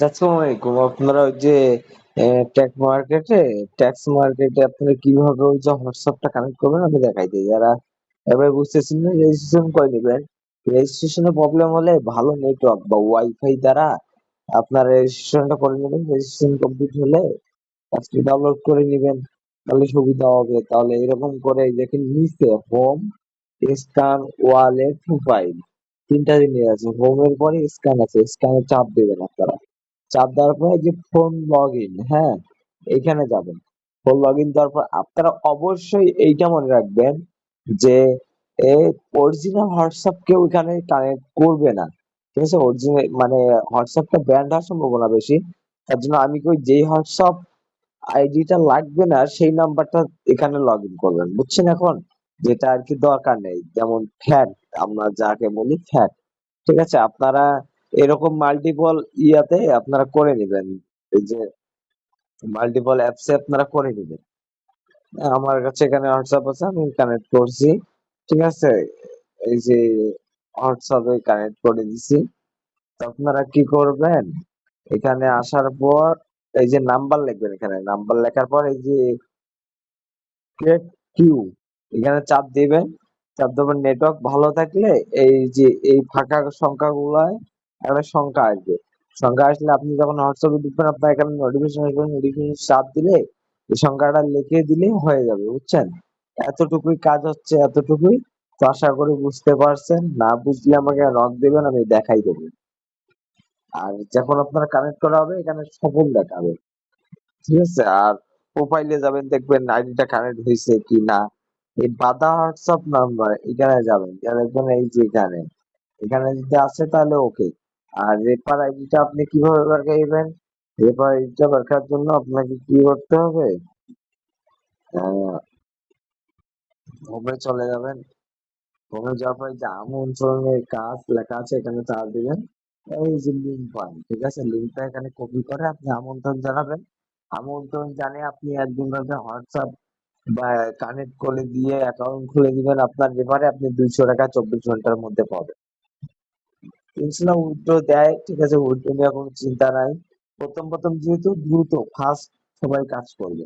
আলাইকুম আপনারা ওই যে ট্যাক্স মার্কেটে ট্যাক্স মার্কেটে আপনারা কীভাবে ওই যে হোয়াটসঅ্যাপটা কানেক্ট করবেন, আমি দেখাই দিই। যারা এবার বুঝতেছেন না রেজিস্ট্রেশন করে নেবেন। রেজিস্ট্রেশনে প্রবলেম হলে ভালো নেটওয়ার্ক বা ওয়াইফাই দ্বারা আপনার রেজিস্ট্রেশনটা করে নেবেন। রেজিস্ট্রেশন কমপ্লিট হলে অ্যাপটি ডাউনলোড করে নেবেন, তাহলে সুবিধা হবে। তাহলে এরকম করে দেখেন, নিচে হোম স্ক্যান ওয়ালেট প্রোফাইল তিনটা জিনিস আছে। হোমের পরে স্ক্যান আছে। স্ক্যানে চাপ দেবেন আপনারা। চাপ দেওয়ার পরে যে ফোন লগ ইন হ্যাঁ এখানে যাবেন। ফোন লগ ইন দেওয়ার পর আপনারা অবশ্যই এইটা মনে রাখবেন যে অরিজিনাল হোয়াটসঅ্যাপ কেউ এখানে কানেক্ট করবে না। ঠিক আছে? অরিজিনাল মানে হোয়াটসঅ্যাপটা ব্যান্ড হওয়ার সম্ভাবনা বেশি। তার জন্য আমি কই, যেই হোয়াটসঅ্যাপ আইডিটা লাগবে না, সেই নাম্বারটা এখানে লগ ইন করবেন। বুঝছেন এখন? যেটা আর কি দরকার নেই। যেমন ফ্যাট আমরা যাকে বলি ফ্যাট ঠিক আছে? আপনারা এরকম মাল্টিপল ইয়াতে আপনারা করে নেবেন। এই যে মাল্টিপল অ্যাপসে আপনারা করে নেবেন। আমার কাছে এখানে হোয়াটসঅ্যাপ আছে, আমি কানেক্ট করছি। ঠিক আছে? এই যে হোয়াটসঅ্যাপে কানেক্ট করে দিছি। তো আপনারা কি করবেন? এখানে আসার পর এই যে নাম্বার লিখবেন এখানে। নাম্বার লেখার পর এই যে কিউ এখানে চাপ দিবেন। চাপ দেবেন নেটওয়ার্ক ভালো থাকলে এই যে এই ফাঁকা সংখ্যাগুলায় একটা সংখ্যা আসবে সংখ্যা আসলে আপনি যখন হোয়াটসঅ্যাপে ঢুকবেন আপনার এখানে নোটিফিকেশন আসবে নোটিফিকেশন চাপ দিলে এই সংখ্যাটা লিখে দিলে হয়ে যাবে, বুঝছেন? এতটুকুই কাজ হচ্ছে, এতটুকুই। তো আশা করি বুঝতে পারছেন। না বুঝলে আমাকে নক দেবেন, আমি দেখাই দেবো। আর যখন আপনার কানেক্ট করা হবে, এখানে সফল দেখাবে। ঠিক আছে? আর প্রোফাইলে যাবেন, দেখবেন আইডিটা কানেক্ট হয়েছে কি না। এই বাধা হোয়াটসঅ্যাপ নাম্বার এখানে যাবেন। দেখবেন এই যে এখানে। এখানে যদি আছে তাহলে ওকে আর রেফার আইডিটা আপনি কীভাবে বের রেফার আইডিটা বের জন্য আপনাকে কি করতে হবে? হোমে চলে যাবেন। হোমে যাওয়ার পরে যে আমন্ত্রণের কাজ লেখা আছে, এখানে চাপ দিবেন। এই যে লিঙ্ক পান, ঠিক আছে? লিঙ্কটা এখানে কপি করে আপনি আমন্ত্রণ জানাবেন। আমন্ত্রণ জানিয়ে আপনি একজনকে হোয়াটসঅ্যাপ বা কানেক্ট করে দিয়ে অ্যাকাউন্ট খুলে দিবেন। আপনার রেফারে আপনি দুইশো টাকা, চব্বিশ ঘণ্টার মধ্যে পাবেন। ইনশাল্লাহ উইথড্র দেয়, ঠিক আছে? উইথড্র নিয়ে কোনো চিন্তা নাই। প্রথম প্রথম যেহেতু দ্রুত ফাস্ট সবাই কাজ করবে।